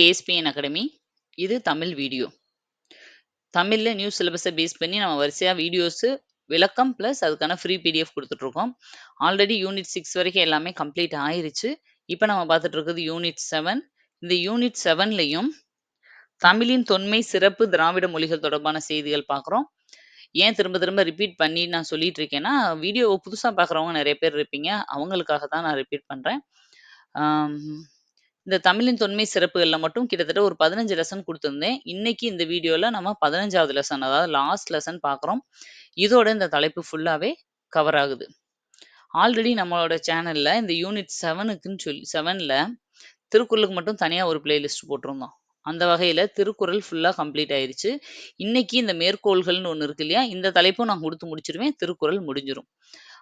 ASPN academy இது Tamil video தமிழ்ல new சிலபஸை பேஸ் பண்ணி நம்ம வரிசையாக வீடியோஸு விளக்கம் ப்ளஸ் அதுக்கான ஃப்ரீ பிடிஎஃப் கொடுத்துட்ருக்கோம் ஆல்ரெடி யூனிட் சிக்ஸ் வரைக்கும் எல்லாமே கம்ப்ளீட் ஆயிருச்சு. இப்போ நம்ம பார்த்துட்டு யூனிட் செவன் இந்த யூனிட் செவன்லையும் தமிழின் தொன்மை சிறப்பு திராவிட மொழிகள் தொடர்பான செய்திகள் பார்க்குறோம். ஏன் திரும்ப திரும்ப ரிப்பீட் பண்ணி நான் சொல்லிட்டு இருக்கேன்னா வீடியோ புதுசாக பார்க்குறவங்க நிறைய பேர் இருப்பீங்க. அவங்களுக்காக தான் நான் ரிப்பீட் பண்ணுறேன் இந்த தமிழின் தொன்மை சிறப்புகளில் மட்டும் கிட்டத்தட்ட ஒரு பதினஞ்சு லெசன் கொடுத்துருந்தேன். இன்னைக்கு இந்த வீடியோவில் நம்ம பதினஞ்சாவது லெசன் அதாவது லாஸ்ட் லெசன் பார்க்குறோம் இதோட இந்த தலைப்பு ஃபுல்லாகவே கவர் ஆகுது. ஆல்ரெடி நம்மளோட சேனலில் இந்த யூனிட் செவனுக்குன்னு சொல்லி செவனில் திருக்குறளுக்கு மட்டும் தனியாக ஒரு பிளேலிஸ்ட் போட்டிருந்தோம். அந்த வகையில் திருக்குறள் ஃபுல்லாக கம்ப்ளீட் ஆயிருச்சு. இன்னைக்கு இந்த மேற்கோள்கள்னு ஒன்று இருக்கு இல்லையா இந்த தலைப்பும் நான் கொடுத்து முடிச்சிருவேன். திருக்குறள் முடிஞ்சிடும்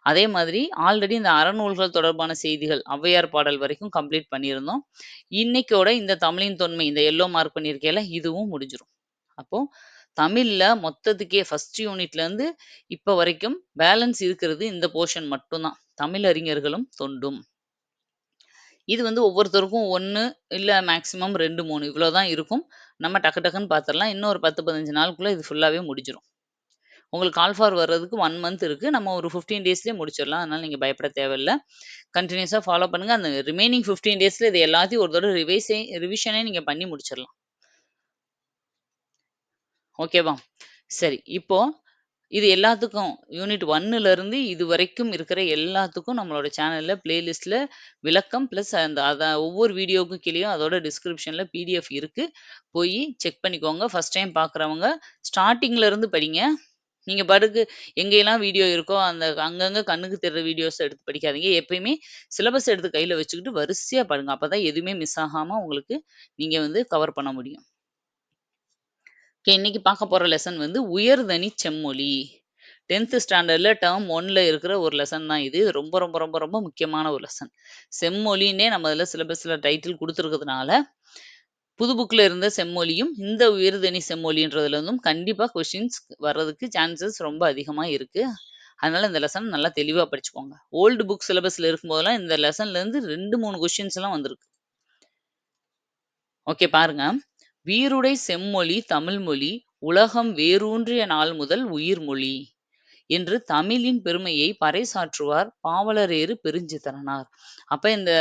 அதே மாதிரி ஆல்ரெடி இந்த அறநூல்கள் தொடர்பான செய்திகள் ஔவையார் பாடல் வரைக்கும் கம்ப்ளீட் பண்ணியிருந்தோம். இன்னைக்கோட இந்த தமிழின் தொன்மை இந்த எல்லோ மார்க் பண்ணியிருக்கையில இதுவும் முடிஞ்சிடும் அப்போ தமிழ்ல மொத்தத்துக்கே ஃபர்ஸ்ட் யூனிட்ல இருந்து இப்ப வரைக்கும் பேலன்ஸ் இருக்கிறது இந்த போர்ஷன் மட்டும்தான். தமிழ் அறிஞர்களும் தொண்டும். இது வந்து ஒவ்வொருத்தருக்கும் ஒன்று இல்லை மேக்ஸிமம் ரெண்டு மூணு இவ்வளோதான் இருக்கும். நம்ம டக்கு டக்குன்னு பார்த்துடலாம் இன்னும் ஒரு பத்து பதினஞ்சு நாளுக்குள்ளே இது ஃபுல்லாகவே முடிஞ்சிடும் உங்களுக்கு கால் ஃபார் வர்றதுக்கு ஒன் மந்த் இருக்குது நம்ம ஒரு ஃபிஃப்டீன் டேஸ்லேயே முடிச்சிடலாம். அதனால் நீங்கள் பயப்பட தேவையில்லை. கண்டினியூஸாக ஃபாலோ பண்ணுங்கள் அந்த ரிமைனிங் ஃபிஃப்டீன் டேஸில் இது எல்லாத்தையும் ஒரு தடவை ரிவைஸே ரிவிஷனே நீங்கள் பண்ணி முடிச்சிடலாம். ஓகேவா சரி. இப்போ இது எல்லாத்துக்கும் யூனிட் ஒன்னுல இருந்து இது வரைக்கும் இருக்கிற எல்லாத்துக்கும் நம்மளோட சேனல்ல பிளேலிஸ்ட்ல விளக்கம் பிளஸ் அந்த அதை ஒவ்வொரு வீடியோவுக்கும் கீழேயும் அதோட டிஸ்கிரிப்ஷன்ல பிடிஎஃப் இருக்கு. போய் செக் பண்ணிக்கோங்க. ஃபர்ஸ்ட் டைம் பார்க்குறவங்க ஸ்டார்டிங்ல இருந்து படிங்க. நீங்க பாட்டுக்கு எங்கெல்லாம் வீடியோ இருக்கோ அந்த அங்கங்க கண்ணுக்கு தெரிற வீடியோஸ் எடுத்து படிக்காதீங்க. எப்பயுமே சிலபஸ் எடுத்து கையில வச்சுக்கிட்டு வரிசையா பாருங்க அப்பதான் எதுவுமே மிஸ் ஆகாம உங்களுக்கு நீங்க வந்து கவர் பண்ண முடியும். ஓகே இன்னைக்கு பார்க்க போற லெசன் வந்து உயர்தனி செம்மொழி. டென்த்து ஸ்டாண்டர்ட்ல டேர்ம் ஒன்ல இருக்கிற ஒரு லெசன் தான் இது. ரொம்ப ரொம்ப ரொம்ப ரொம்ப முக்கியமான ஒரு லெசன் செம்மொழின்னே நம்ம இதில் சிலபஸ்ல டைட்டில் கொடுத்துருக்கிறதுனால புது புக்ல இருந்த செம்மொழியும் இந்த உயர்தனி செம்மொழின்றதுல இருந்தும் கண்டிப்பா வர்றதுக்கு சான்சஸ் ரொம்ப அதிகமா இருக்கு. அதனால இந்த லெசன் நல்லா தெளிவா படிச்சுக்கோங்க. ஓல்டு புக் சிலபஸ்ல இருக்கும்போதெல்லாம் இந்த லெசன்லேருந்து ரெண்டு மூணு கொஷின்ஸ்லாம் வந்திருக்கு. ஓகே பாருங்க. வீருடை செம்மொழி தமிழ்மொழி உலகம் வேரூன்றிய நாள் முதல் உயிர்மொழி என்று தமிழின் பெருமையை பறைசாற்றுவார் பாவலரேறு பெருஞ்சித்திரனார். அப்ப இந்த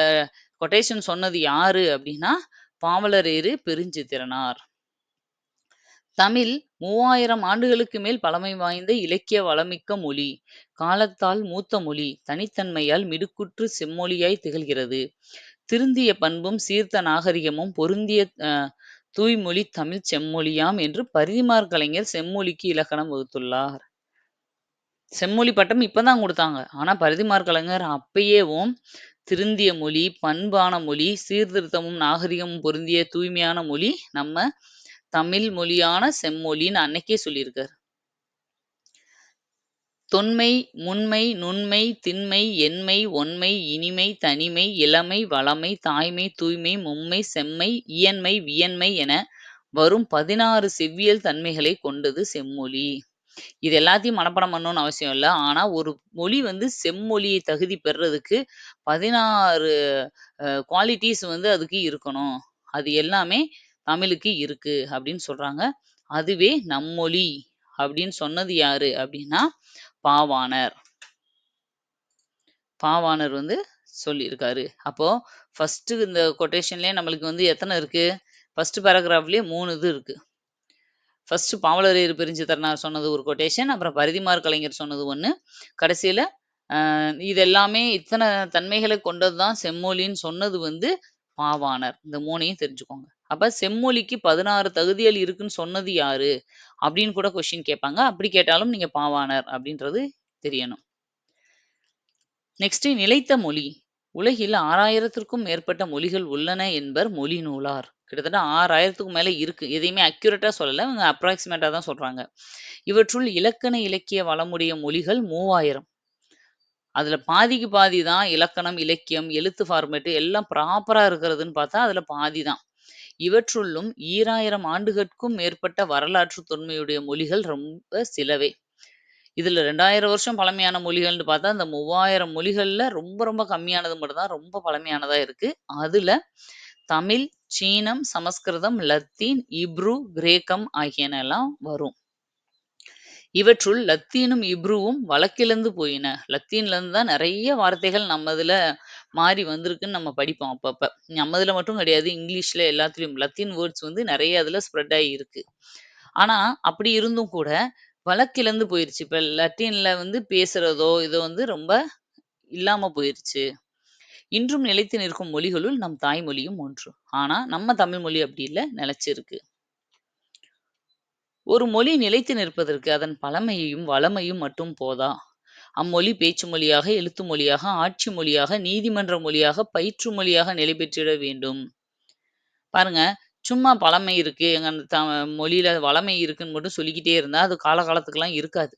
கொட்டேஷன் சொன்னது யாரு அப்படின்னா பாவலரேறு பெருஞ்சித்திரனார். தமிழ் மூவாயிரம் ஆண்டுகளுக்கு மேல் பழமை வாய்ந்த இலக்கிய வளமிக்க மொழி. காலத்தால் மூத்த மொழி. தனித்தன்மையால் மிடுக்குற்று செம்மொழியாய் திகழ்கிறது. திருந்திய பண்பும் சீர்த்த நாகரிகமும் பொருந்திய தூய்மொழி தமிழ் செம்மொழியாம் என்று பரிதிமார் கலைஞர் செம்மொழிக்கு இலக்கணம் வகுத்துள்ளார். செம்மொழி பட்டம் இப்பதான் கொடுத்தாங்க. ஆனா பரிதிமார் கலைஞர் அப்பயேவும் திருந்திய மொழி பண்பான மொழி சீர்திருத்தமும் நாகரிகமும் பொருந்திய தூய்மையான மொழி நம்ம தமிழ் மொழியான செம்மொழின்னு அன்னைக்கே சொல்லியிருக்காரு. தொன்மை முன்மை நுண்மை திண்மை எண்மை ஒன்மை இனிமை தனிமை இளமை வளமை தாய்மை தூய்மை மும்மை செம்மை இயன்மை வியன்மை என வரும் பதினாறு செவ்வியல் தன்மைகளை கொண்டது செம்மொழி. இது எல்லாத்தையும் மனப்பாடம் பண்ணணும்னு அவசியம் இல்லை. ஆனா ஒரு மொழி வந்து செம்மொழியை தகுதி பெறுறதுக்கு பதினாறு குவாலிட்டிஸ் வந்து அதுக்கு இருக்கணும். அது எல்லாமே தமிழுக்கு இருக்கு அப்படின்னு சொல்றாங்க. அதுவே நம்மொழி அப்படின்னு சொன்னது யாரு அப்படின்னா பாவாணர். பாவாணர் வந்து சொல்லியிருக்காரு. அப்போ ஃபர்ஸ்ட் இந்த கொட்டேஷன்லயே நம்மளுக்கு வந்து எத்தனை இருக்கு? ஃபர்ஸ்ட் பேராகிராஃப்லயே மூணு இது இருக்கு. ஃபர்ஸ்ட் பாவலரேறு பிரிஞ்சு தரனார் சொன்னது ஒரு கொட்டேஷன் அப்புறம் பரிதிமார் கலைஞர் சொன்னது ஒன்று கடைசியில் இது எல்லாமே இத்தனை தன்மைகளை கொண்டது தான் செம்மொழின்னு சொன்னது வந்து பாவாணர். இந்த மூணையும் தெரிஞ்சுக்கோங்க. அப்ப செம்மொழிக்கு பதினாறு தகுதிகள் இருக்குன்னு சொன்னது யாரு? அப்படின்னு கூட கொஸ்டின் கேட்பாங்க. அப்படி கேட்டாலும் நீங்க பாவாணர் அப்படின்றது தெரியணும். நெக்ஸ்ட் நிலைத்த மொழி. உலகில் ஆறாயிரத்திற்கும் மேற்பட்ட மொழிகள் உள்ளன என்பர் மொழி நூலார். கிட்டத்தட்ட ஆறாயிரத்துக்கும் மேல இருக்கு. எதையுமே அக்யூரேட்டா சொல்லலை. இவங்க அப்ராக்சிமேட்டாக தான் சொல்றாங்க. இவற்றுள் இலக்கண இலக்கிய வளமுடைய மொழிகள் மூவாயிரம். அதுல பாதிக்கு பாதி தான் இலக்கணம் இலக்கியம் எழுத்து ஃபார்மேட்டு எல்லாம் ப்ராப்பரா இருக்கிறதுன்னு பார்த்தா அதுல பாதி தான். இவற்றுள்ளும் ஈராயிரம் ஆண்டுகளுக்கும் மேற்பட்ட வரலாற்று தொன்மையுடைய மொழிகள் ரொம்ப சிலவே. இதுல ரெண்டாயிரம் வருஷம் பழமையான மொழிகள்னு பார்த்தா அந்த மூவாயிரம் மொழிகள்ல ரொம்ப ரொம்ப கம்மியானது மட்டும் தான் ரொம்ப பழமையானதா இருக்கு. அதுல தமிழ் சீனம், சமஸ்கிருதம், லத்தீன், இப்ரு, கிரேக்கம் ஆகியன எல்லாம் வரும். இவற்றுள் லத்தீனும், இப்ருவும் வழக்கிலிருந்து போயின. லத்தீன்ல இருந்து தான் நிறைய வார்த்தைகள் நம்ம இதுல மாறி வந்திருக்குன்னு நம்ம படிப்போம் அப்பப்ப. நம்ம இதில் மட்டும் கிடையாது. இங்கிலீஷ்ல எல்லாத்துலயும் லத்தீன் வேர்ட்ஸ் வந்து நிறைய அதில் ஸ்ப்ரெட் ஆகி இருக்கு. ஆனா, அப்படி இருந்தும் கூட வழக்கிழந்து போயிருச்சு. இப்ப லத்தீன்ல வந்து பேசுறதோ, இதோ வந்து ரொம்ப இல்லாம போயிருச்சு. இன்றும் நிலைத்து நிற்கும் மொழிகளுள் நம் தாய்மொழியும் ஒன்று. ஆனா, நம்ம தமிழ் மொழி அப்படி இல்லை நிலைச்சிருக்கு. ஒரு மொழி நிலைத்து நிற்பதற்கு அதன் பழமையையும், வளமையும் மட்டும் போதா. அம்மொழி பேச்சு மொழியாக, எழுத்து மொழியாக, ஆட்சி மொழியாக, நீதிமன்ற மொழியாக, பயிற்று மொழியாக நிலை பெற்றிட வேண்டும். பாருங்க, சும்மா பழமை இருக்கு, எங்க த மொழியில வளமை இருக்குன்னு மட்டும் சொல்லிக்கிட்டே இருந்தா, அது காலகாலத்துக்கெல்லாம் இருக்காது.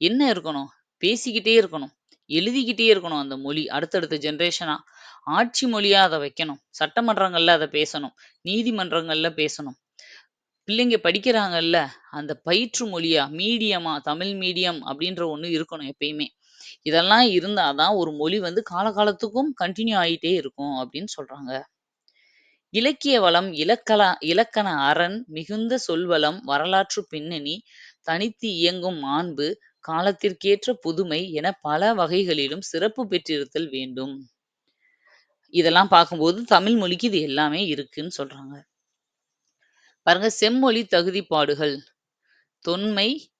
என்ன இருக்கணும்? பேசிக்கிட்டே இருக்கணும். எழுதிக்கிட்டே இருக்கணும் அந்த மொழி. அடுத்தடுத்த ஜெனரேஷனா. ஆட்சி மொழியா அத வைக்கணும். சட்டமன்றங்கள்ல அத பேசணும். நீதிமன்றங்கள்ல பேசணும். பிள்ளைங்க படிக்கிறாங்கல்ல, அந்த பயிற்று மொழியா, மீடியமா, தமிழ் மீடியம் அப்படின்ற ஒண்ணு இருக்கணும் எப்பயுமே. இதெல்லாம் இருந்தாதான் ஒரு மொழி வந்து காலகாலத்துக்கும் கண்டினியூ ஆயிட்டே இருக்கும் அப்படின்னு சொல்றாங்க. இலக்கிய வளம், இலக்கலா இலக்கண அரண், மிகுந்த சொல்வளம், வரலாற்று பின்னணி, தனித்து இயங்கும் மாண்பு, காலத்திற்கேற்ற புதுமை என பல வகைகளிலும் சிறப்பு பெற்றிருத்தல் வேண்டும். இதெல்லாம் பார்க்கும்போது தமிழ் மொழிக்கு இது எல்லாமே இருக்குன்னு சொல்றாங்க. பாருங்க செம்மொழி தகுதிப்பாடுகள். தொன்மை,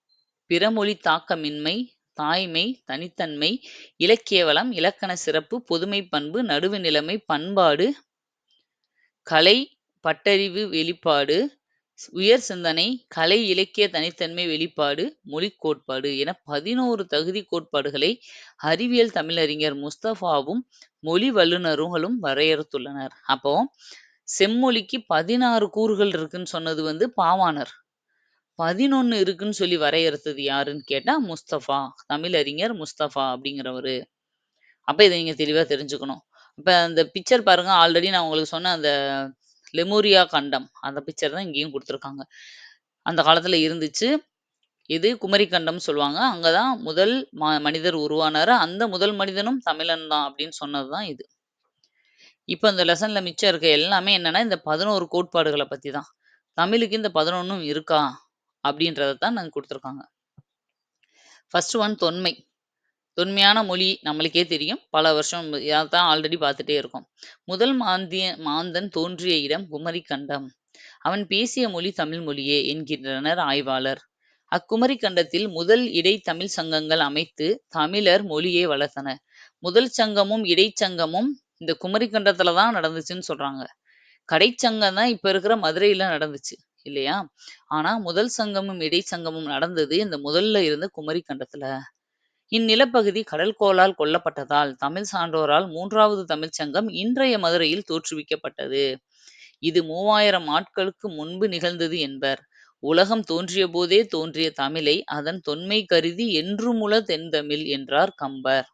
பிறமொழி தாக்கமின்மை, தாய்மை, தனித்தன்மை, இலக்கிய வளம், இலக்கண சிறப்பு, பொதுமை பண்பு, நடுவு நிலைமை, பண்பாடு, கலை, பட்டறிவு வெளிப்பாடு, உயர் சிந்தனை, கலை இலக்கிய தனித்தன்மை வெளிப்பாடு, மொழிக் கோட்பாடு என 11 தகுதி கோட்பாடுகளை அறிவியல் தமிழறிஞர் முஸ்தபாவும், மொழி வல்லுனர்களும் வரையறுத்துள்ளனர். அப்போ செம்மொழிக்கு 16 கூறுகள் இருக்குன்னு சொன்னது வந்து பாவாணர். 11 இருக்குன்னு சொல்லி வரையறுத்தது யாருன்னு கேட்டா முஸ்தபா. தமிழறிஞர் முஸ்தபா அப்படிங்கிறவரு. அப்ப இத நீங்க தெளிவா தெரிஞ்சுக்கணும். இப்ப அந்த பிக்சர் பாருங்க ஆல்ரெடி நான் உங்களுக்கு சொன்ன அந்த லெமூரியா கண்டம். அந்த பிக்சர் தான் இங்கேயும் கொடுத்துருக்காங்க அந்த காலத்துல இருந்துச்சு. இது குமரி கண்டம்னு சொல்லுவாங்க. அங்கே தான் முதல் ம மனிதர் உருவானார் அந்த முதல் மனிதனும் தமிழன் தான் அப்படின்னு சொன்னது தான் இது. இப்போ இந்த லெசன்ல மிச்சம் இருக்க எல்லாமே என்னன்னா, இந்த பதினோரு கோட்பாடுகளை பத்தி தான். தமிழுக்கு இந்த 11ம் இருக்கா? அப்படின்றத தான் நாங்கள் கொடுத்துருக்காங்க ஃபர்ஸ்ட் ஒன் தொன்மை. தொன்மையான மொழி நம்மளுக்கே தெரியும். பல வருஷம் அதான் ஆல்ரெடி பார்த்துட்டே இருக்கோம். முதல் மாந்திய மாந்தன் தோன்றிய இடம் குமரி கண்டம். அவன் பேசிய மொழி தமிழ் மொழியே என்கின்றனர் ஆய்வாளர். அக்குமரி கண்டத்தில் முதல் இடைத்தமிழ் சங்கங்கள் அமைத்து தமிழர் மொழியை வளர்த்தன. முதல் சங்கமும் இடைச்சங்கமும் இந்த குமரி கண்டத்துல தான் நடந்துச்சுன்னு சொல்றாங்க. கடைச்சங்கம் தான் இப்ப இருக்கிற மதுரையில நடந்துச்சு இல்லையா? ஆனா முதல் சங்கமும் இடைச்சங்கமும் நடந்தது இந்த முதல்ல இருந்த குமரி கண்டத்துல. இந்நிலப்பகுதி கடல்கோளால் கொல்லப்பட்டதால் தமிழ் சான்றோரால் மூன்றாவது தமிழ்ச் சங்கம் இன்றைய மதுரையில் தோற்றுவிக்கப்பட்டது. இது மூவாயிரம் ஆட்களுக்கு முன்பு நிகழ்ந்தது என்பர். உலகம் தோன்றிய போதே தோன்றிய தமிழை அதன் தொன்மை கருதி என்றுமுல தென்தமிழ் என்றார் கம்பர்.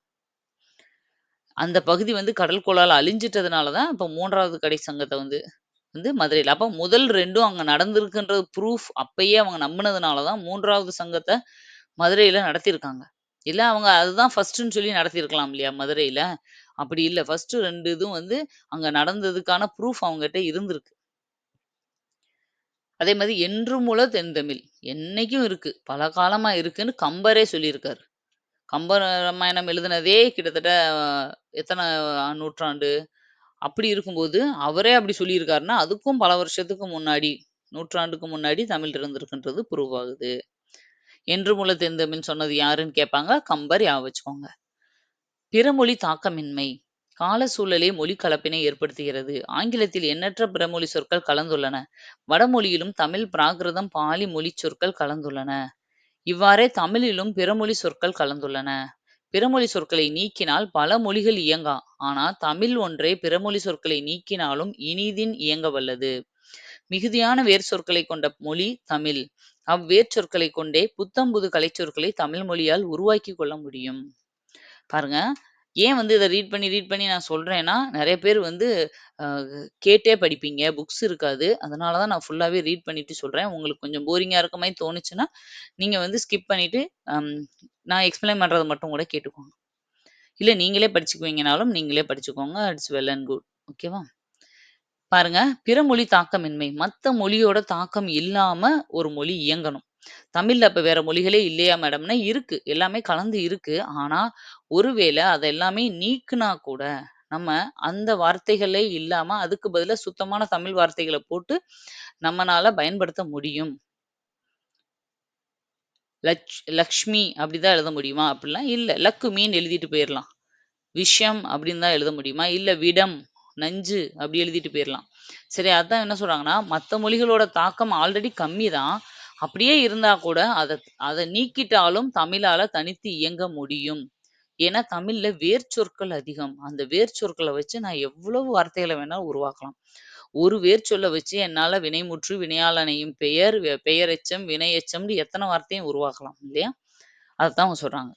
அந்த பகுதி வந்து கடல்கோளால் அழிஞ்சிட்டதுனால தான் இப்ப மூன்றாவது கடை சங்கத்தை வந்து வந்து மதுரையில் அப்ப முதல் ரெண்டும் அங்க நடந்திருக்குன்றது ப்ரூஃப் அப்பயே அவங்க நம்பினதுனாலதான் தான் 3வது சங்கத்த மதுரையில நடத்தியிருக்காங்க. இல்ல அவங்க அதுதான் ஃபர்ஸ்ட்டுன்னு சொல்லி நடத்தியிருக்கலாம் இல்லையா மதுரையில? அப்படி இல்ல. ஃபர்ஸ்ட் 2 இதுவும் வந்து அங்க நடந்ததுக்கான ப்ரூஃப் அவங்ககிட்ட இருந்திருக்கு. அதே மாரி என்றுமுள தென்தமிழ். என்னைக்கும் இருக்கு. பல காலமா இருக்குன்னு கம்பரே சொல்லியிருக்காரு. கம்பர் ராமாயணம் எழுதினதே கிட்டத்தட்ட எத்தன நூற்றாண்டு? அப்படி இருக்கும்போது, அவரே அப்படி சொல்லியிருக்காருன்னா, அதுக்கும் பல வருஷத்துக்கு முன்னாடி, நூற்றாண்டுக்கு முன்னாடி தமிழ் இருந்திருக்குன்றது ப்ரூவ் ஆகுது. என்று என்றுமுள தெரிந்தமின் சொன்னது யாருன்னு கேட்பாங்க. கம்பர் ஞாபகம் வச்சுக்கோங்க. பிறமொழி தாக்கமின்மை. கால சூழலே மொழி கலப்பினை ஏற்படுத்துகிறது. ஆங்கிலத்தில் எண்ணற்ற பிறமொழி சொற்கள் கலந்துள்ளன. வடமொழியிலும் தமிழ், பிராகிருதம், பாலி மொழிச் சொற்கள் கலந்துள்ளன. இவ்வாறே தமிழிலும் பிறமொழி சொற்கள் கலந்துள்ளன. பிறமொழி சொற்களை நீக்கினால் பல மொழிகள் இயங்கா. ஆனால் தமிழ் ஒன்றே பிறமொழி சொற்களை நீக்கினாலும் இனிதின் இயங்க வல்லது. மிகுதியான வேர்ச்சொற்களைக் கொண்ட மொழி தமிழ். அவ்வேர்ச்சொற்களைக் கொண்டே புத்தம்புது கலைச்சொற்களை தமிழ் மொழியால் உருவாக்கிக் கொள்ள முடியும். பாருங்க, ஏன் வந்து இதை ரீட் பண்ணி, ரீட் பண்ணி நான் சொல்றேன்னா, நிறைய பேர் வந்து கேட்டே படிப்பீங்க. புக்ஸ் இருக்காது. அதனால தான் நான் ஃபுல்லாகவே ரீட் பண்ணிட்டு சொல்றேன். உங்களுக்கு கொஞ்சம் போரிங்காக இருக்க மாதிரி தோணுச்சுன்னா, நீங்கள் வந்து ஸ்கிப் பண்ணிட்டு, நான் எக்ஸ்ப்ளைன் பண்ணுறதை மட்டும் கூட கேட்டுக்கோங்க. இல்லை நீங்களே படிச்சுக்குவீங்கனாலும், நீங்களே படிச்சுக்கோங்க. It's well and good. ஓகேவா? பாருங்க, பிற மொழி தாக்கமின்மை. மத்த மொழியோட தாக்கம் இல்லாம ஒரு மொழி இயங்கணும். தமிழ்ல அப்ப வேற மொழிகளே இல்லையா மேடம்னா, இருக்கு. எல்லாமே கலந்து இருக்கு. ஆனா, ஒருவேளை அத எல்லாமே நீக்குனா கூட, நம்ம அந்த வார்த்தைகளே இல்லாம, அதுக்கு பதிலா சுத்தமான தமிழ் வார்த்தைகளை போட்டு, நம்மனால பயன்படுத்த முடியும். லட்ச் லக்ஷ்மி அப்படிதான் எழுத முடியுமா? அப்படிலாம் இல்ல. லக்குமின்னு எழுதிட்டு போயிரலாம். விஷம் அப்படின்னு தான் எழுத முடியுமா? இல்ல விடம், நஞ்சு அப்படி எழுதிட்டு போயிடலாம் சரி அதான் என்ன சொல்றாங்கன்னா, மத்த மொழிகளோட தாக்கம் ஆல்ரெடி கம்மி தான். அப்படியே இருந்தா கூட அதை அதை நீக்கிட்டாலும் தமிழால தனித்து இயங்க முடியும். ஏன்னா தமிழ்ல வேர்ச்சொற்கள் அதிகம். அந்த வேர்ச்சொற்கள வச்சு நான் எவ்வளவு வார்த்தைகளை வேணாலும் உருவாக்கலாம். ஒரு வேர்ச்சொல்ல வச்சு என்னால வினைமுற்று, வினையாளனையும் பெயர், பெயரெச்சம், வினையெச்சம்னு எத்தனை வார்த்தையும் உருவாக்கலாம் இல்லையா? அதைத்தான் அவங்க சொல்றாங்க.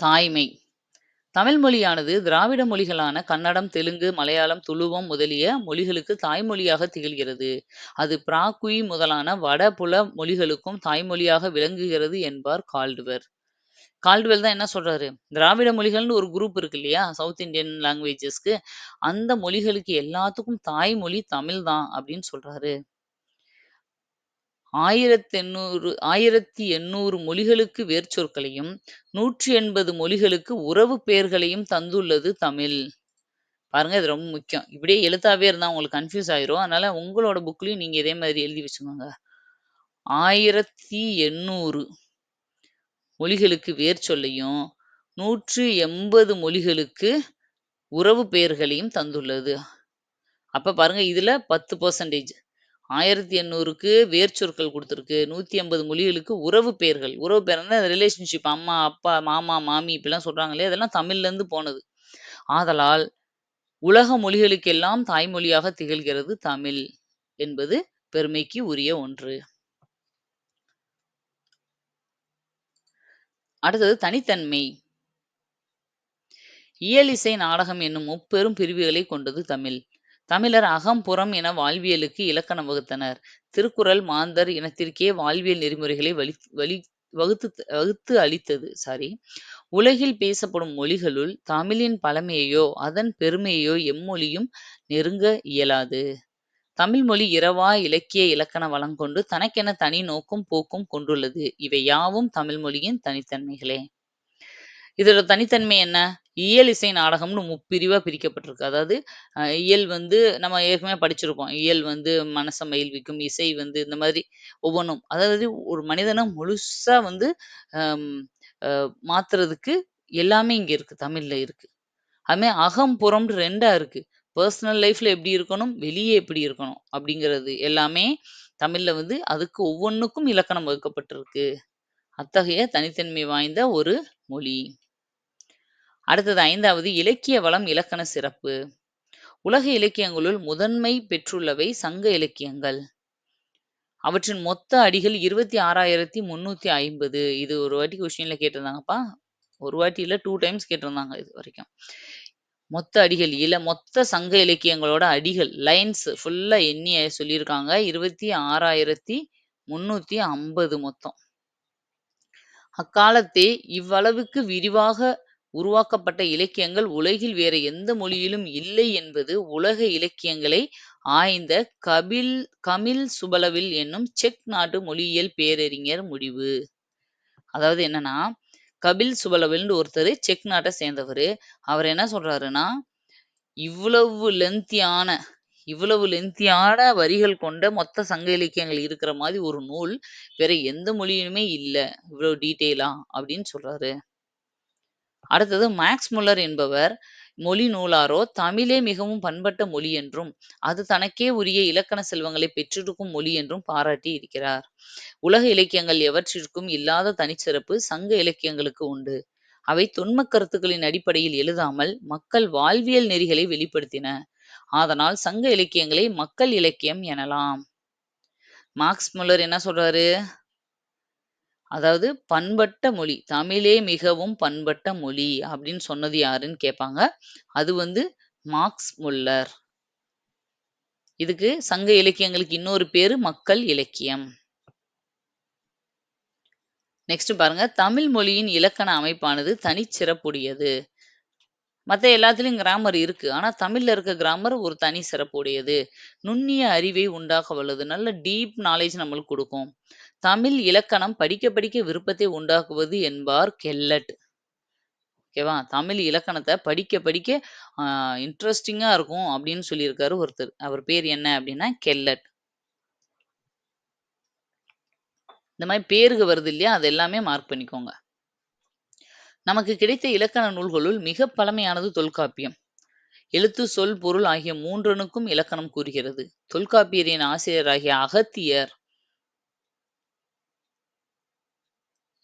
தாய்மை. தமிழ் மொழியானது திராவிட மொழிகளான கன்னடம், தெலுங்கு, மலையாளம், துளுவம் முதலிய மொழிகளுக்கு தாய்மொழியாக திகழ்கிறது. அது பிராகுய் முதலான வடபுல மொழிகளுக்கும் தாய்மொழியாக விளங்குகிறது என்பார் கால்டுவர். கால்டுவெல் தான் என்ன சொல்றாரு? திராவிட மொழிகள்னு ஒரு குரூப் இருக்கு இல்லையா? சவுத் இந்தியன் லாங்குவேஜஸ்க்கு. அந்த மொழிகளுக்கு எல்லாத்துக்கும் தாய்மொழி தமிழ் தான் அப்படின்னு சொல்றாரு. 1800 1800 மொழிகளுக்கு வேர்ச்சொற்களையும், 180 மொழிகளுக்கு உறவு பெயர்களையும் தந்துள்ளது தமிழ். பாருங்க இது ரொம்ப முக்கியம். இப்படியே எழுத்தாவே இருந்தால் உங்களுக்கு கன்ஃப்யூஸ் ஆயிரும். அதனால உங்களோட புக்லையும் நீங்க இதே மாதிரி எழுதி வச்சுக்கோங்க. 1800 மொழிகளுக்கு வேர்ச்சொல்லையும், 180 மொழிகளுக்கு உறவு பெயர்களையும் தந்துள்ளது. அப்ப பாருங்க இதுல ஆயிரத்தி எண்ணூறுக்கு வேர்ச்சொற்கள் கொடுத்துருக்கு நூற்றி ஐம்பது மொழிகளுக்கு உறவு பெயர்கள். உறவு பெயர்னா ரிலேஷன்ஷிப் அம்மா, அப்பா, மாமா, மாமி இப்படிலாம் சொல்கிறாங்களே அதெல்லாம் தமிழ்லேருந்து போனது. ஆதலால் உலக மொழிகளுக்கெல்லாம் தாய்மொழியாக திகழ்கிறது தமிழ் என்பது பெருமைக்கு உரிய ஒன்று. அடுத்தது தனித்தன்மை. இயலிசை, நாடகம் என்னும் முப்பெரும் பிரிவுகளை கொண்டது தமிழ். தமிழர் அகம், புறம் என வாழ்வியலுக்கு இலக்கணம் வகுத்தனர். திருக்குறள் மாந்தர் இனத்திற்கே வாழ்வியல் நெறிமுறைகளை வலி வலி வகுத்து வகுத்து அளித்தது. சாரி. உலகில் பேசப்படும் மொழிகளுள் தமிழின் பழமையையோ, அதன் பெருமையையோ எம்மொழியும் நெருங்க இயலாது. தமிழ் மொழி இரவா இலக்கிய இலக்கண வளம் கொண்டு தனக்கென தனி நோக்கும் போக்கும் கொண்டுள்ளது. இவை யாவும் தமிழ் மொழியின் தனித்தன்மைகளே. இதோட தனித்தன்மை என்ன? இயல், இசை, நாடகம்னு முப்பிரிவாக பிரிக்கப்பட்டிருக்கு. அதாவது இயல் வந்து நம்ம ஏற்கனவே படிச்சிருப்போம். இயல் வந்து மனசை மகிழ்விக்கும், இசை வந்து இந்த மாதிரி ஒவ்வொன்றும் அதாவது ஒரு மனிதனை முழுசா வந்து மாத்துறதுக்கு எல்லாமே இங்க இருக்கு. தமிழ்ல இருக்கு. அதுமாரி அகம், புறம்னு ரெண்டா இருக்கு. பர்சனல் லைஃப்ல எப்படி இருக்கணும்? வெளியே எப்படி இருக்கணும்? அப்படிங்கிறது எல்லாமே தமிழ்ல வந்து அதுக்கு ஒவ்வொன்றுக்கும் இலக்கணம் வகுக்கப்பட்டிருக்கு. அத்தகைய தனித்தன்மை வாய்ந்த ஒரு மொழி. அடுத்தது ஐந்தாவது இலக்கிய வளம், இலக்கண சிறப்பு. உலக இலக்கியங்களுள் முதன்மை பெற்றுள்ளவை சங்க இலக்கியங்கள். அவற்றின் மொத்த அடிகள் 26,350 இது ஒரு வாட்டி கொஸ்டின்ல கேட்டிருந்தாங்கப்பா. ஒரு வாட்டி இல்ல டூ டைம்ஸ் கேட்டிருந்தாங்க இது வரைக்கும். மொத்த அடிகள் இல்ல மொத்த சங்க இலக்கியங்களோட அடிகள், லைன்ஸ் ஃபுல்லா எண்ணி சொல்லியிருக்காங்க. 26,350 மொத்தம். அக்காலத்தே இவ்வளவுக்கு விரிவாக உருவாக்கப்பட்ட இலக்கியங்கள் உலகில் வேறு எந்த மொழியிலும் இல்லை என்பது உலக இலக்கியங்களை ஆய்ந்த கபில் கமில் சுபலவில் என்னும் செக் நாட்டு மொழியியல் பேரறிஞர் முடிவு. அதாவது என்னன்னா, கபில் சுபலவில்னு ஒருத்தர் செக் நாட்டை சேர்ந்தவர் அவர் என்ன சொல்றாருன்னா, இவ்வளவு லென்த்தியான இவ்வளவு லென்த்தியான வரிகள் கொண்ட மொத்த சங்க இலக்கியங்கள் இருக்கிற மாதிரி ஒரு நூல் வேற எந்த மொழியிலுமே இல்லை இவ்வளவு டீட்டெயிலா அப்படின்னு சொல்றாரு. அடுத்தது மேக்ஸ் முல்லர் என்பவர் மொழி நூலாரோ தமிழே மிகவும் பண்பட்ட மொழி என்றும், அது தனக்கே உரிய இலக்கண செல்வங்களை பெற்றிருக்கும் மொழி என்றும் பாராட்டி இருக்கிறார். உலக இலக்கியங்கள் எவற்றிற்கும் இல்லாத தனிச்சிறப்பு சங்க இலக்கியங்களுக்கு உண்டு. அவை தொன்மக் கருத்துக்களின் அடிப்படையில் எழுதாமல் மக்கள் வாழ்வியல் நெறிகளை வெளிப்படுத்தின. அதனால் சங்க இலக்கியங்களை மக்கள் இலக்கியம் எனலாம். மார்க்ஸ் முல்லர் என்ன சொல்றாரு? அதாவது பண்பட்ட மொழி. தமிழே மிகவும் பண்பட்ட மொழி அப்படின்னு சொன்னது யாருன்னு கேட்பாங்க. அது வந்து மார்க்ஸ் முல்லர். இதுக்கு சங்க இலக்கியங்களுக்கு இன்னொரு பேரு மக்கள் இலக்கியம். நெக்ஸ்ட் பாருங்க. தமிழ் மொழியின் இலக்கண அமைப்பானது தனிச்சிறப்புடையது. மத்த எல்லாத்துலயும் கிராமர் இருக்கு. ஆனா தமிழ்ல இருக்க கிராமர் ஒரு தனி சிறப்புடையது. நுண்ணிய அறிவை உண்டாக்க வல்லது. நல்ல டீப் நாலேஜ் நம்மளுக்கு குடுக்கும். தமிழ் இலக்கணம் படிக்க படிக்க விருப்பத்தை உண்டாக்குவது என்பார் கெல்லட். ஓகேவா? தமிழ் இலக்கணத்தை படிக்க படிக்க இன்ட்ரெஸ்டிங்காக இருக்கும் அப்படின்னு சொல்லியிருக்காரு ஒருத்தர். அவர் பேர் என்ன அப்படின்னா கெல்லட். இந்த மாதிரி பேருக வருது இல்லையா? அது எல்லாமே மார்க் பண்ணிக்கோங்க. நமக்கு கிடைத்த இலக்கண நூல்களுள் மிக பழமையானது தொல்காப்பியம். எழுத்து, சொல், பொருள் ஆகிய மூன்றனுக்கும் இலக்கணம் கூறுகிறது. தொல்காப்பியரின் ஆசிரியராகிய அகத்தியர்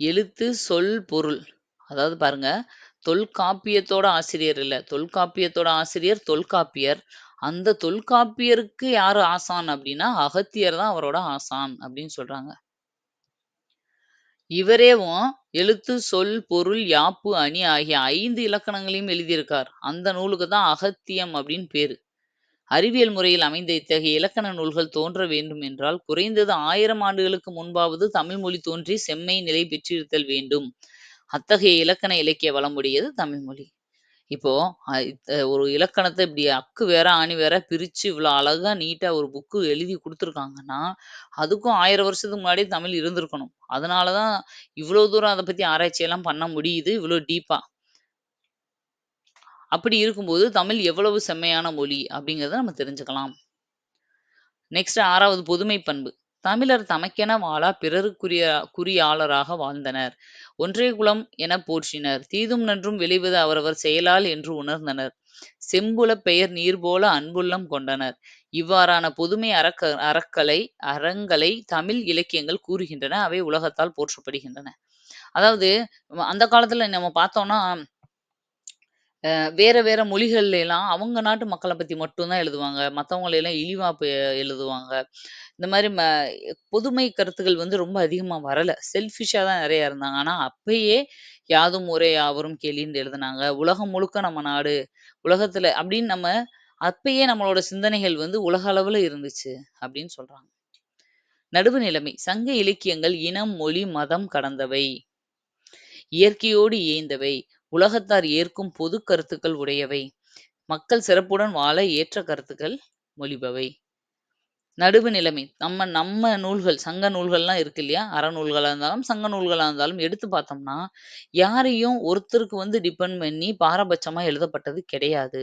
எழுத்து, சொல், பொருள் அதாவது பாருங்க, தொல்காப்பியத்தோட ஆசிரியர் இல்ல. தொல்காப்பியத்தோட ஆசிரியர் தொல்காப்பியர். அந்த தொல்காப்பியருக்கு யாரு ஆசான் அப்படின்னா, அகத்தியர் தான் அவரோட ஆசான் அப்படின்னு சொல்றாங்க. இவரேவும் எழுத்து, சொல், பொருள், யாப்பு, அணி ஆகிய ஐந்து இலக்கணங்களையும் எழுதியிருக்கார். அந்த நூலுக்கு தான் அகத்தியம் அப்படின்னு பேரு. அறிவியல் முறையில் அமைந்த இத்தகைய இலக்கண நூல்கள் தோன்ற வேண்டும் என்றால், குறைந்தது ஆயிரம் ஆண்டுகளுக்கு முன்பாவது தமிழ் மொழி தோன்றி செம்மை நிலை பெற்றிருத்தல் வேண்டும். அத்தகைய இலக்கண இலக்கிய வளமுடையது தமிழ் மொழி. இப்போ ஒரு இலக்கணத்தை இப்படி அக்கு வேற, ஆணி வேற பிரிச்சு இவ்வளோ அழகா நீட்டா ஒரு புக்கு எழுதி கொடுத்துருக்காங்கன்னா அதுக்கும் ஆயிரம் வருஷத்துக்கு முன்னாடியே தமிழ் இருந்திருக்கணும். அதனால தான் இவ்வளோ தூரம் அதை பத்தி ஆராய்ச்சியெல்லாம் பண்ண முடியுது, இவ்வளோ டீப்பா. அப்படி இருக்கும்போது தமிழ் எவ்வளவு செம்மையான மொழி அப்படிங்கிறத நம்ம தெரிஞ்சுக்கலாம். நெக்ஸ்ட் ஆறாவது பொதுமை பண்பு. தமிழர் தமக்கென வாழா பிறருக்குரிய குறியாளராக வாழ்ந்தனர். ஒன்றே குலம் என போற்றினர். தீதும் நன்றும் விளைவது அவரவர் செயலால் என்று உணர்ந்தனர். செம்புலப் பெயர் நீர் போல அன்புள்ளம் கொண்டனர். இவ்வாறான பொதுமை அறக்க அறக்கலை அறங்களை தமிழ் இலக்கியங்கள் கூறுகின்றன. அவை உலகத்தால் போற்றப்படுகின்றன. அதாவது அந்த காலத்துல நம்ம பார்த்தோம்னா அ வேற வேற மொழிகள்ல எல்லாம் அவங்க நாட்டு மக்கள பத்தி மட்டும் தான் எழுதுவாங்க. மத்தவங்கள எல்லாம் இழிவா எழுதுவாங்க. இந்த மாரி ம பொதுமை கருத்துக்கள் வந்து ரொம்ப அதிகமா வரல. செல்ஃபிஷ்ஷா தான் நெறைய இருந்தாங்க. ஆனா அப்பயே யாதும் ஊரே யாவரும் கேளிர்ன்னு எழுதுனாங்க. உலகம் முழுக்க நம்ம நாடு, உலகத்துல அப்படின்னு நம்ம அப்பயே நம்மளோட சிந்தனைகள் வந்து உலக அளவுல இருந்துச்சு அப்படின்னு சொல்றாங்க. நடுவு நிலைமை. சங்க இலக்கியங்கள் இனம், மொழி, மதம் கடந்தவை. இயற்கையோடு இயைந்தவை. உலகத்தார் ஏற்கும் பொது கருத்துக்கள் உடையவை. மக்கள் சிறப்புடன் வாழ ஏற்ற கருத்துக்கள் மொழிபவை. நடுவு நிலைமை. நம்ம நம்ம நூல்கள், சங்க நூல்கள்லாம் இருக்கு இல்லையா? அறநூல்களாக இருந்தாலும், சங்க நூல்களாக இருந்தாலும் எடுத்து பார்த்தோம்னா, யாரையும் ஒருத்தருக்கு வந்து டிபெண்ட் பண்ணி பாரபட்சமா எழுதப்பட்டது கிடையாது.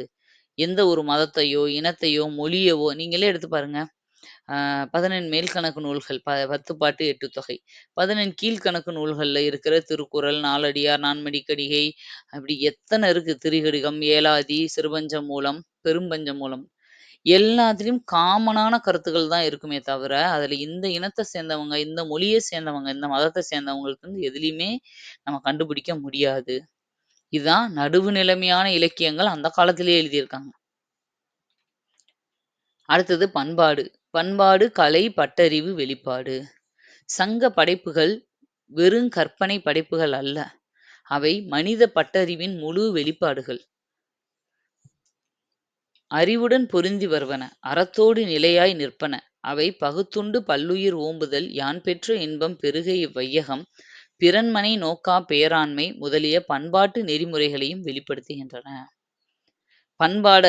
எந்த ஒரு மதத்தையோ, இனத்தையோ, மொழியவோ நீங்களே எடுத்து பாருங்க. பதினெண் மேல் கணக்கு நூல்கள். ப 10 பாட்டு எட்டு தொகை. 14 கீழ்கணக்கு நூல்கள்ல இருக்கிற திருக்குறள், நாலடியார், நான்மடிக்கடிகை அப்படி எத்தனை இருக்கு. திரிகடிகம் ஏலாதி, சிறுபஞ்சமூலம், பெரும்பஞ்சமூலம். எல்லாத்துலேயும் காமனான கருத்துக்கள் தான் இருக்குமே தவிர, அதுல இந்த இனத்தை சேர்ந்தவங்க, இந்த மொழியை சேர்ந்தவங்க, இந்த மதத்தை சேர்ந்தவங்களுக்கு வந்து எதுலேயுமே நம்ம கண்டுபிடிக்க முடியாது. இதுதான் நடுவு நிலைமையான இலக்கியங்கள் அந்த காலத்திலேயே எழுதியிருக்காங்க. அடுத்தது பண்பாடு. பண்பாடு, கலை, பட்டறிவு, வெளிப்பாடு. சங்க படைப்புகள் வெறும் கற்பனை படைப்புகள் அல்ல. அவை மனித பட்டறிவின் முழு வெளிப்பாடுகள். அறிவுடன் பொருந்தி வருவன. அறத்தோடு நிலையாய் நிற்பன. அவை பகுத்துண்டு பல்லுயிர் ஓம்புதல், யான் பெற்ற இன்பம் பெருக இவ்வையகம், பிறன்மனை நோக்கா பேராண்மை முதலிய பண்பாட்டு நெறிமுறைகளையும் வெளிப்படுத்துகின்றன. பண்பாட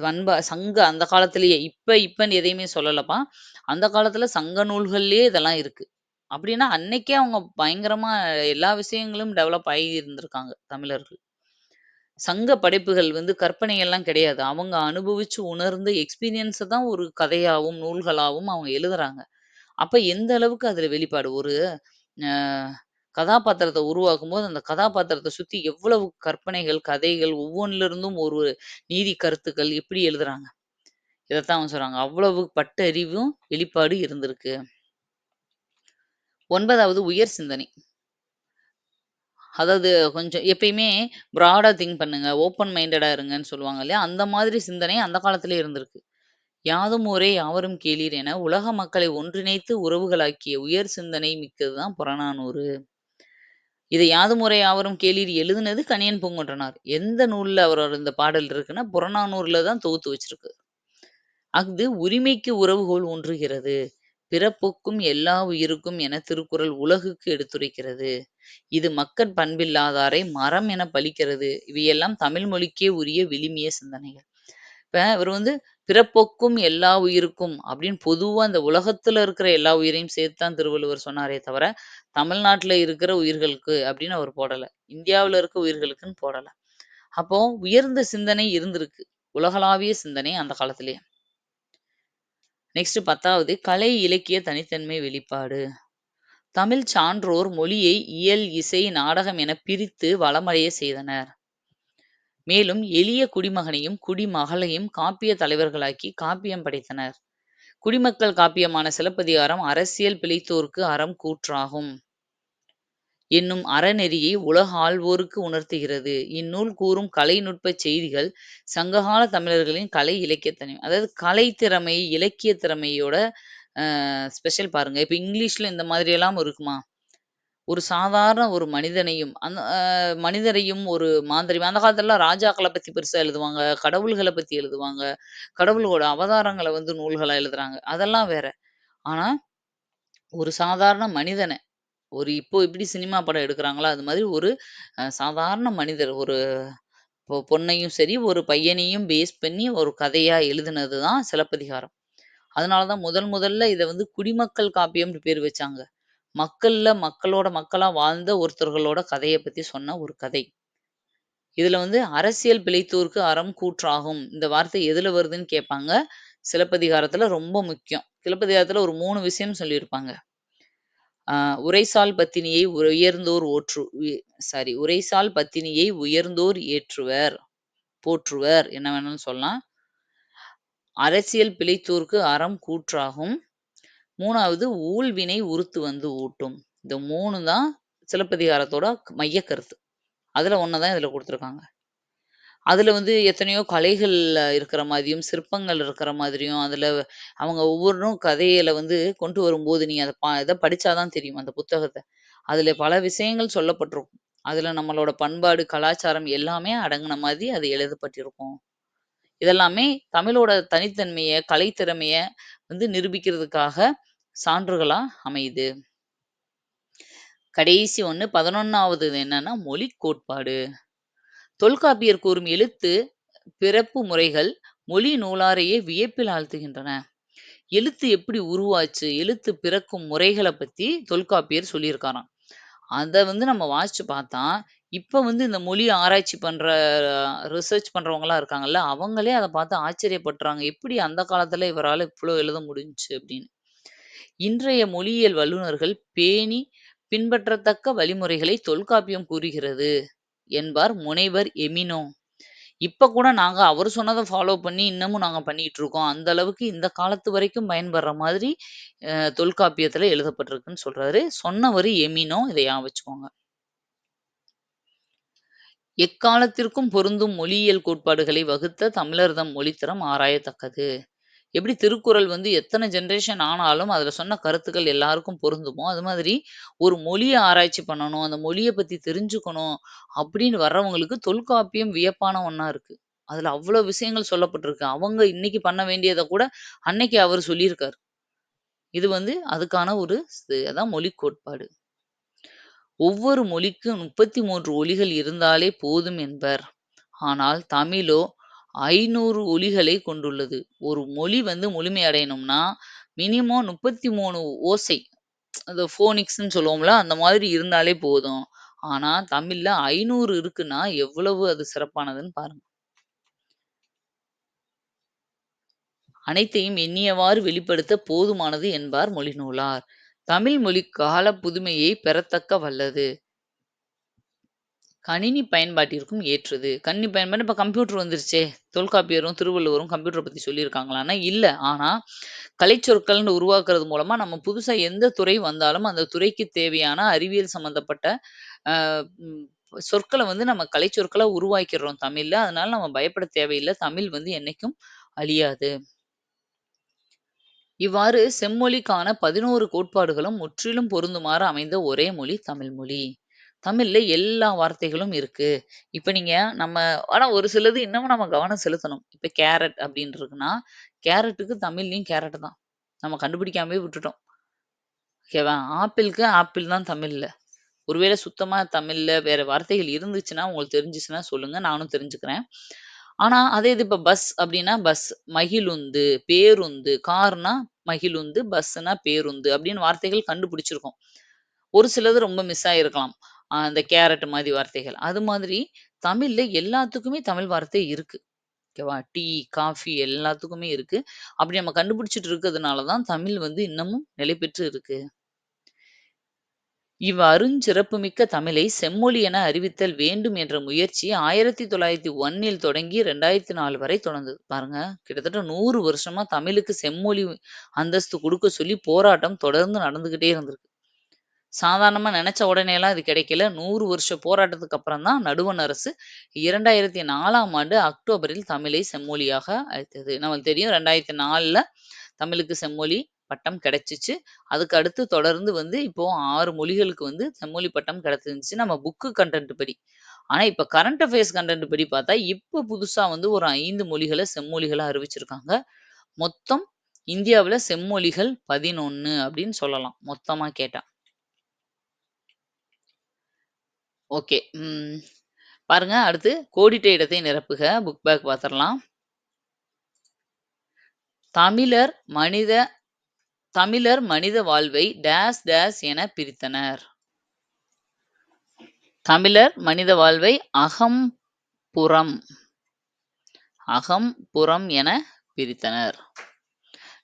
பண்பா சங்க அந்த காலத்திலேயே இப்ப இப்பன்னு எதையுமே சொல்லலப்பா. அந்த காலத்துல சங்க நூல்கள்லயே இதெல்லாம் இருக்கு. அப்படின்னா அன்னைக்கே அவங்க பயங்கரமா எல்லா விஷயங்களும் டெவலப் ஆகி இருந்திருக்காங்க தமிழர்கள். சங்க படைப்புகள் வந்து கற்பனையெல்லாம் கிடையாது. அவங்க அனுபவிச்சு உணர்ந்து எக்ஸ்பீரியன்ஸை தான் ஒரு கதையாவும், நூல்களாகவும் அவங்க எழுதுறாங்க. அப்ப எந்த அளவுக்கு அதுல வெளிப்பாடு ஒரு கதாபாத்திரத்தை உருவாக்கும் உருவாக்கும்போது, அந்த கதாபாத்திரத்தை சுத்தி எவ்வளவு கற்பனைகள், கதைகள் ஒவ்வொன்றிலிருந்தும் ஒரு நீதி கருத்துக்கள் எப்படி எழுதுறாங்க. இதைத்தான் அவங்க சொல்றாங்க. அவ்வளவு பட்டறிவும், வெளிப்பாடு இருந்திருக்கு. ஒன்பதாவது உயர் சிந்தனை. அதாவது கொஞ்சம் எப்பயுமே ப்ராடாக திங்க் பண்ணுங்க. ஓப்பன் மைண்டடா இருங்கன்னு சொல்லுவாங்க இல்லையா? அந்த மாதிரி சிந்தனை அந்த காலத்துல இருந்திருக்கு. யாதும் ஊரே யாவரும் கேளீர் என உலக மக்களை ஒன்றிணைத்து உறவுகளாக்கிய உயர் சிந்தனை மிக்கது தான் புறநானூறு. இதை யாது முறை யாவரும் கேளீர் எழுதுனது கணியன் பூங்கொன்றனார் எந்த நூல்ல அவரோட இந்த பாடல் இருக்குன்னா, புறநானூறுல தான் தொகுத்து வச்சிருக்கு. அஃது உரிமைக்கு உறவுகோல் ஊன்றுகிறது. பிறப்புக்கும் எல்லா உயிருக்கும் என திருக்குறள் உலகுக்கு எடுத்துரைக்கிறது. இது மக்கட் பண்பில்லாதாரை மரம் என பழிக்கிறது. இவையெல்லாம் தமிழ் மொழிக்கே உரிய விளிமிய சிந்தனைகள். இப்ப இவர் வந்து பிறப்பொக்கும் எல்லா உயிருக்கும் அப்படின்னு பொதுவா அந்த உலகத்துல இருக்கிற எல்லா உயிரையும் சேர்த்து தான் திருவள்ளுவர் சொன்னாரே தவிர, தமிழ்நாட்டுல இருக்கிற உயிர்களுக்கு அப்படின்னு அவர் போடல. இந்தியாவுல இருக்க உயிர்களுக்குன்னு போடல. அப்போ உயர்ந்த சிந்தனை இருந்திருக்கு. உலகளாவிய சிந்தனை அந்த காலத்திலேயே. நெக்ஸ்ட் 10வது கலை, இலக்கிய தனித்தன்மை வெளிப்பாடு. தமிழ் சான்றோர் மொழியை இயல், இசை, நாடகம் என பிரித்து வளமடைய செய்தனர். மேலும் எளிய குடிமகனையும், குடிமகளையும் காப்பியத் தலைவர்களாக்கி காப்பியம் படைத்தனர். குடிமக்கள் காப்பியமான சிலப்பதிகாரம் அரசியல் பிழைத்தோர்க்கு அறம் கூற்றாகும் என்னும் அறநெறியை உலகாள்வோருக்கு உணர்த்துகிறது. இந்நூல் கூறும் கலை நுட்ப செய்திகள் சங்ககால தமிழர்களின் கலை இலக்கியத்தன்மை அதாவது கலை திறமை, இலக்கிய திறமையோட ஸ்பெஷல் பாருங்க. இப்ப இங்கிலீஷ்ல இந்த மாதிரியெல்லாம் இருக்குமா? ஒரு சாதாரண ஒரு மனிதனையும் அந்த அ மனிதரையும் ஒரு மாந்தரையும் அந்த காலத்துலலாம் ராஜாக்கள பத்தி பெருசா எழுதுவாங்க. கடவுள்கள பத்தி எழுதுவாங்க. கடவுளோட அவதாரங்கள வந்து நூல்களா எழுதுறாங்க. அதெல்லாம் வேற. ஆனா, ஒரு சாதாரண மனிதன ஒரு இப்போ எப்படி சினிமா படம் எடுக்குறாங்களோ, அது மாதிரி ஒரு அ சாதாரண மனிதர் ஒரு பொ பொண்ணையும் சரி, ஒரு பையனையும் பேஸ் பண்ணி ஒரு கதையா எழுதுனது தான் சிலப்பதிகாரம். அதனால தான் முதல் முதல்ல இத வந்து குடிமக்கள் காப்பியம்னு பேர் வச்சாங்க. மக்கள்ல மக்களோட மக்களா வாழ்ந்த ஒருத்தர்களோட கதையை பத்தி சொன்ன ஒரு கதை. இதுல வந்து அரசியல் பிழைத்தோருக்கு அறம் கூற்றாகும். இந்த வார்த்தை எதுல வருதுன்னு கேட்பாங்க. சிலப்பதிகாரத்துல ரொம்ப முக்கியம். சிலப்பதிகாரத்துல ஒரு மூணு விஷயம் சொல்லியிருப்பாங்க. உரைசால் பத்தினியை உயர்ந்தோர் ஓற்று சாரி உரைசால் பத்தினியை உயர்ந்தோர் ஏற்றுவர், போற்றுவர் என்ன வேணாலும் சொல்லலாம். அரசியல் பிழைத்தோர்க்கு அறம் கூற்றாகும். மூணாவது ஊழ்வினை உறுத்து வந்து ஊட்டும். இந்த மூணு தான் சிலப்பதிகாரத்தோட மையக் கருத்து. அதுல ஒன்று தான் இதுல கொடுத்துருக்காங்க அதுல வந்து எத்தனையோ கலைகள் இருக்கிற மாதிரியும், சிற்பங்கள் இருக்கிற மாதிரியும், அதுல அவங்க ஒவ்வொன்றும் கதையில வந்து கொண்டு வரும்போது, நீ அதை பா இதை படித்தாதான் தெரியும் அந்த புத்தகத்தை அதுல பல விஷயங்கள் சொல்லப்பட்டிருக்கும். அதுல நம்மளோட பண்பாடு, கலாச்சாரம் எல்லாமே அடங்கின மாதிரி அது எழுதப்பட்டிருக்கும். இதெல்லாமே தமிழோட தனித்தன்மையை கலைத்திறமையை வந்து நிரூபிக்கிறதுக்காக சான்றுகளா அமையுது. கடைசி ஒண்ணு 11வது என்னன்னா, மொழி கோட்பாடு. தொல்காப்பியர் கூறும் எழுத்து, பிறப்பு முறைகள் மொழி நூலாரையே வியப்பில் ஆழ்த்துகின்றன. எழுத்து எப்படி உருவாச்சு? எழுத்து பிறக்கும் முறைகளை பத்தி தொல்காப்பியர் சொல்லியிருக்காராம். அதை வந்து நம்ம வாசிச்சு பார்த்தா, இப்போ வந்து இந்த மொழி ஆராய்ச்சி பண்ற ரிசர்ச் பண்றவங்களாம் இருக்காங்கல்ல, அவங்களே அதை பார்த்து ஆச்சரியப்படுறாங்க. எப்படி அந்த காலத்துல இவரால இவ்வளோ எழுத முடிஞ்சுச்சு அப்படின்னு. இன்றைய மொழியியல் வல்லுநர்கள் பேணி பின்பற்றத்தக்க வழிமுறைகளை தொல்காப்பியம் கூறுகிறது என்பார் முனைவர் எமினோ. இப்ப கூட நாங்க அவர் சொன்னதை ஃபாலோ பண்ணி இன்னமும் நாங்க பண்ணிட்டு இருக்கோம். அந்த அளவுக்கு இந்த காலத்து வரைக்கும் பயன்படுற மாதிரி அ தொல்காப்பியத்துல எழுதப்பட்டிருக்குன்னு சொல்றாரு. சொன்னவர் எமினோ. இதை ஞாபகம் வச்சுக்கோங்க. எக்காலத்திற்கும் பொருந்தும் மொழியியல் கோட்பாடுகளை வகுத்த தமிழர்தம் மொழித்தரம் ஆராயத்தக்கது. எப்படி திருக்குறள் வந்து எத்தனை ஜென்ரேஷன் ஆனாலும் அதில் சொன்ன கருத்துக்கள் எல்லாருக்கும் பொருந்துமோ, அது மாதிரி ஒரு மொழியை ஆராய்ச்சி பண்ணணும், அந்த மொழியை பற்றி தெரிஞ்சுக்கணும் அப்படின்னு வர்றவங்களுக்கு தொல்காப்பியம் வியப்பான ஒன்றா இருக்கு. அதில் அவ்வளோ விஷயங்கள் சொல்லப்பட்டிருக்கு. அவங்க இன்னைக்கு பண்ண வேண்டியதை கூட அன்னைக்கு அவர் சொல்லியிருக்காரு. இது வந்து அதுக்கான ஒரு அதான் மொழி கோட்பாடு. ஒவ்வொரு மொழிக்கும் 33 ஒலிகள் இருந்தாலே போதும் என்பர். ஆனால் தமிழோ ஐநூறு ஒலிகளை கொண்டுள்ளது. ஒரு மொழி வந்து முழுமையடையணும்னா, மினிமம் 33 ஓசை. அந்த ஃபோனிக்ஸ்ன்னு சொல்லுவோம்ல, அந்த மாதிரி இருந்தாலே போதும். ஆனா தமிழ்ல ஐநூறு இருக்குன்னா, எவ்வளவு அது சிறப்பானதுன்னு பாருங்க. அனைத்தையும் எண்ணியவாறு வெளிப்படுத்த போதுமானது என்பார் மொழி நூலார் தமிழ் மொழி கால புதுமையை பெறத்தக்க வல்லது. கணினி பயன்பாட்டிற்கும் ஏற்றது. கணினி பயன்பாடு இப்போ கம்ப்யூட்டர் வந்துருச்சே! தொல்காப்பியரும், திருவள்ளுவரும் கம்ப்யூட்டரை பற்றி சொல்லியிருக்காங்களான்னா, இல்லை ஆனால் கலைச்சொற்கள்னு உருவாக்குறது மூலமாக நம்ம புதுசாக எந்த துறை வந்தாலும், அந்த துறைக்கு தேவையான அறிவியல் சம்மந்தப்பட்ட சொற்களை வந்து நம்ம கலைச்சொற்களை உருவாக்கிறோம் தமிழில் அதனால நம்ம பயப்பட தேவையில்லை தமிழ் வந்து என்னைக்கும் அழியாது. இவ்வாறு செம்மொழிக்கான 11 கோட்பாடுகளும் முற்றிலும் பொருந்துமாறு அமைந்த ஒரே மொழி தமிழ் மொழி. தமிழ்ல எல்லா வார்த்தைகளும் இருக்கு. இப்ப நீங்க நம்ம ஆனா ஒரு சிலது இன்னமும் நம்ம கவனம் செலுத்தணும். இப்ப கேரட் அப்படின்னு இருக்குன்னா, கேரட்டுக்கு தமிழ்லயும் கேரட் தான். நம்ம கண்டுபிடிக்காமயே விட்டுட்டோம். ஓகேவா? ஆப்பிள்க்கு ஆப்பிள் தான் தமிழ்ல. ஒருவேளை சுத்தமா தமிழ்ல வேற வார்த்தைகள் இருந்துச்சுன்னா, உங்களுக்கு தெரிஞ்சுச்சுன்னா சொல்லுங்க. நானும் தெரிஞ்சுக்கிறேன். ஆனா, அதே இது இப்ப பஸ் அப்படின்னா பஸ், மகிழுந்து, பேருந்து, கார்னா மகிழுந்து, பஸ்ஸுனா பேருந்து அப்படின்னு வார்த்தைகள் கண்டுபிடிச்சிருக்கோம். ஒரு சிலது ரொம்ப மிஸ் ஆயிருக்கலாம். அ அந்த கேரட் மாரி வார்த்தைகள். அது மாதிரி தமிழ்ல எல்லாத்துக்குமே தமிழ் வார்த்தை இருக்கு. ஓகேவா? டீ, காஃபி எல்லாத்துக்குமே இருக்கு. அப்படி நம்ம கண்டுபிடிச்சுட்டு இருக்கிறதுனால தான் தமிழ் வந்து இன்னமும் நிலை பெற்று இருக்கு. இவ் அருஞ்சிறப்புமிக்க தமிழை செம்மொழி என அறிவித்தல் வேண்டும் என்ற முயற்சி 1901ல் தொடங்கி 2004 வரை தொடர்ந்தது. பாருங்க, கிட்டத்தட்ட 100 வருஷமா தமிழுக்கு செம்மொழி அந்தஸ்து குடுக்க சொல்லி போராட்டம் தொடர்ந்து நடந்துகிட்டே இருந்திருக்கு. சாதாரணமா நினச்ச உடனேலாம் இது கிடைக்கல. 100 வருஷ போராட்டத்துக்கு அப்புறம் தான் நடுவண் அரசு 2004ஆம் ஆண்டு அக்டோபரில் தமிழை செம்மொழியாக அழைத்தது நமக்கு தெரியும் 2004ல தமிழுக்கு செம்மொழி பட்டம் கிடைச்சுச்சு. அதுக்கு அடுத்து தொடர்ந்து வந்து இப்போ 6 மொழிகளுக்கு வந்து செம்மொழி பட்டம் கிடைச்சிருந்துச்சு நம்ம புக்கு கன்டென்ட் படி. ஆனா, இப்ப கரண்ட் அஃபேர்ஸ் கன்டென்ட் படி பார்த்தா, இப்ப புதுசா வந்து ஒரு 5 மொழிகள செம்மொழிகளா அறிவிச்சிருக்காங்க. மொத்தம் இந்தியாவுல செம்மொழிகள் 11 அப்படின்னு சொல்லலாம். மொத்தமா கேட்டா. ஓகே. ம். பாருங்க அடுத்து கோடிட்ட இடத்தை நிரப்புக. புக் பேக் பார்த்துரலாம். தமிழர் மனித தமிழர் மனித வாழ்வை டேஸ் டேஸ் என பிரித்தனர். தமிழர் மனித வாழ்வை அகம், புறம் அகம், புறம் என பிரித்தனர்.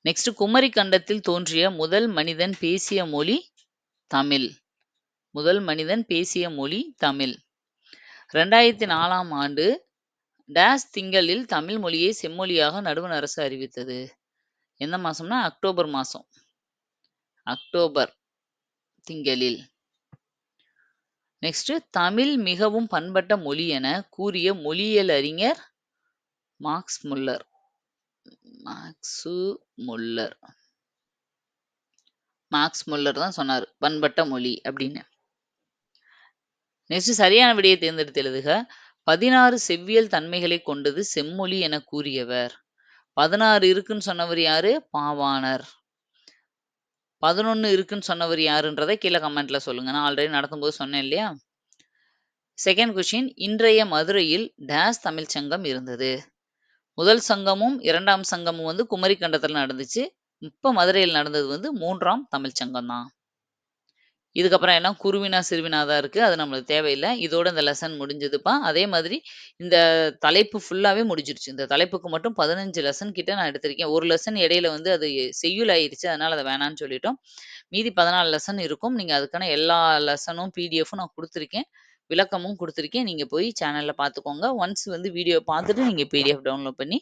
நெக்ஸ்ட் குமரி கண்டத்தில் தோன்றிய முதல் மனிதன் பேசிய மொழி தமிழ். முதல் மனிதன் பேசிய மொழி தமிழ். 2004ஆம் ஆண்டு டேஸ் திங்களில் தமிழ் மொழியை செம்மொழியாக நடுவண் அரசு அறிவித்தது. எந்த மாசம்னா அக்டோபர் மாசம். அக்டோபர் திங்களில். நெக்ஸ்ட் தமிழ் மிகவும் பண்பட்ட மொழி என கூறிய மொழியியல் அறிஞர் Max Muller. Max Muller. Max Muller தான் சொன்னார் பண்பட்ட மொழி அப்படின்னு. நெக்ஸ்ட் சரியான விடையை தேர்ந்தெடுத்து எழுதுக. 16 செவ்வியல் தன்மைகளை கொண்டது செம்மொழி என கூறியவர். 16 இருக்குன்னு சொன்னவர் யாரு? பாவாணர். 11 இருக்குன்னு சொன்னவர் யாருன்றதை கீழ கமெண்ட்ல சொல்லுங்க. நான் ஆல்ரெடி நடத்தும்போது சொன்னேன் இல்லையா? செகண்ட் கொஷின் இன்றைய மதுரையில் டேஸ் தமிழ் சங்கம் இருந்தது. முதல் சங்கமும், இரண்டாம் சங்கமும் வந்து குமரி நடந்துச்சு. இப்போ மதுரையில் நடந்தது வந்து மூன்றாம் தமிழ் சங்கம் தான். இதுக்கப்புறம் எல்லாம் குருவினா, சிறுவினா தான் இருக்குது அது நம்மளுக்கு தேவையில்லை இதோட இந்த லெசன் முடிஞ்சதுப்பா. அதே மாதிரி இந்த தலைப்பு ஃபுல்லாகவே முடிஞ்சிருச்சு. இந்த தலைப்புக்கு மட்டும் 15 லெசன் கிட்ட நான் எடுத்திருக்கேன். ஒரு லெசன் இடையில வந்து அது செய்யுள் ஆயிடுச்சு அதனால் அதை வேணான்னு சொல்லிட்டோம். மீதி 14 லெசன் இருக்கும். நீங்கள் அதுக்கான எல்லா லெசனும் பிடிஎஃப்பும் நான் கொடுத்துருக்கேன் விளக்கமும் கொடுத்துருக்கேன் நீங்கள் போய் சேனலில் பார்த்துக்கோங்க. ஒன்ஸ் வந்து வீடியோ பார்த்துட்டு நீங்கள் பிடிஎஃப் டவுன்லோட் பண்ணி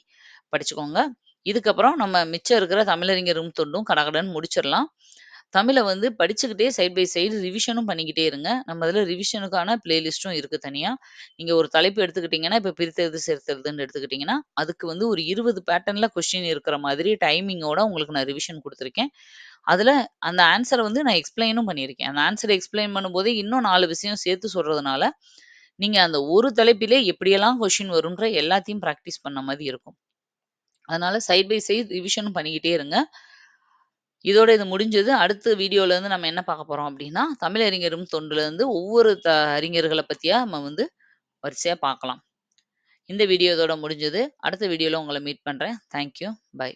படிச்சுக்கோங்க. இதுக்கப்புறம் நம்ம மிச்சம் இருக்கிற தமிழறிஞரும் தொண்டும் கடகடன்னு முடிச்சிடலாம் தமிழ வந்து படிச்சுக்கிட்டே சைட் பை சைடு ரிவிஷனும் பண்ணிக்கிட்டே இருங்க. நம்ம இதுல ரிவிஷனுக்கான பிளேலிஸ்ட்டும் இருக்கு தனியா. நீங்க ஒரு தலைப்பு எடுத்துக்கிட்டீங்கன்னா, இப்ப பிரித்தெழுது, சேர்த்தெழுதுன்னு எடுத்துக்கிட்டீங்கன்னா, அதுக்கு வந்து ஒரு 20 பேட்டர்ன்ல கொஸ்டின் இருக்கிற மாதிரி டைமிங்கோட உங்களுக்கு நான் ரிவிஷன் குடுத்துருக்கேன். அதுல அந்த ஆன்ஸர வந்து நான் எக்ஸ்ப்ளைனும் பண்ணியிருக்கேன். அந்த ஆன்ஸர எக்ஸ்ப்ளைன் பண்ணும்போதே இன்னும் 4 விஷயம் சேர்த்து சொல்றதுனால, நீங்க அந்த ஒரு தலைப்பிலே எப்படியெல்லாம் கொஸ்டின் வரும்ன்ற எல்லாத்தையும் பிராக்டிஸ் பண்ண மாரி இருக்கும். அதனால சைட் பை சைட் ரிவிஷனும் பண்ணிக்கிட்டே இருங்க. இதோட இது முடிஞ்சது. அடுத்த வீடியோல இருந்து நம்ம என்ன பார்க்க போறோம் அப்படின்னா, தமிழறிஞரும் தொண்டுலருந்து ஒவ்வொரு த அறிஞர்கள பத்தியா நம்ம வந்து வரிசையா பார்க்கலாம். இந்த வீடியோ இதோட முடிஞ்சது. அடுத்த வீடியோல உங்கள மீட் பண்றேன். Thank you. பை.